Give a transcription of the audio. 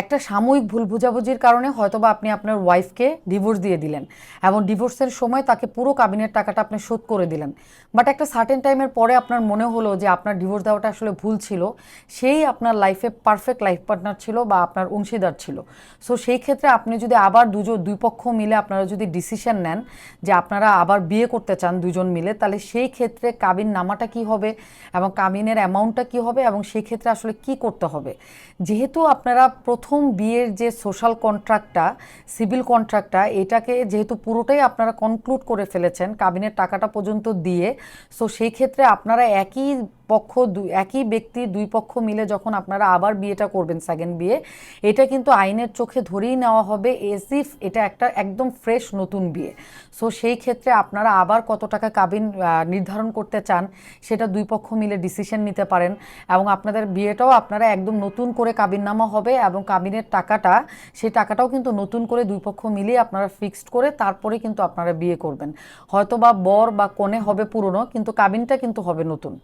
একটা সাময়িক ভুল বুঝাবুঝির কারণে হয়তোবা আপনি আপনার ওয়াইফকে ডিভোর্স দিয়ে দিলেন এবং ডিভোর্সের সময় তাকে পুরো কাবিনের টাকাটা আপনি শোধ করে দিলেন। বাট একটা সার্টেন টাইমের পরে আপনার মনে হলো যে আপনার ডিভোর্স দেওয়াটা আসলে ভুল ছিল, সেই আপনার লাইফে পারফেক্ট লাইফ পার্টনার ছিল বা আপনার অংশীদার ছিল। সো সেই ক্ষেত্রে আপনি যদি আবার দুজন দুই পক্ষ মিলে আপনারা যদি ডিসিশন নেন যে আপনারা আবার বিয়ে করতে চান দুজন মিলে, তাহলে সেই ক্ষেত্রে কাবিন নামাটা কি হবে এবং কাবিনের অ্যামাউন্টটা কি হবে এবং সেই ক্ষেত্রে আসলে কি করতে হবে? যেহেতু আপনারা প্রথম বিয়ের যে সোশ্যাল কন্ট্রাক্টটা সিভিল কন্ট্রাক্টটা এটাকে যেহেতু পুরোটাই আপনারা কনক্লুড করে ফেলেছেন কাবিনের টাকাটা পর্যন্ত দিয়ে সো সেই ক্ষেত্রে আপনারা একই পক্ষ দু- একই ব্যক্তি দুই পক্ষ মিলে যখন আপনারা আবার বিয়েটা করবেন সেকেন্ড বিয়ে, এটা কিন্তু আইনের চোখে ধরেই নেওয়া হবে এজ ইফ এটা একটা একদম ফ্রেশ নতুন বিয়ে। সো সেই ক্ষেত্রে আপনারা আবার কত টাকা কাবিন নির্ধারণ করতে চান, সেটা দুই পক্ষ মিলে ডিসিশন নিতে পারেন এবং আপনাদের বিয়েটাও আপনারা একদম নতুন করে কাবিননামা হবে এবং কাবিনের টাকাটা, সেই টাকাটাও কিন্তু নতুন করে দুই পক্ষ মিলিয়ে আপনারা ফিক্সড করে তারপরে কিন্তু আপনারা বিয়ে করবেন। হয়তো বা বর বা কনে হবে পুরনো, কিন্তু কাবিনটা কিন্তু হবে নতুন।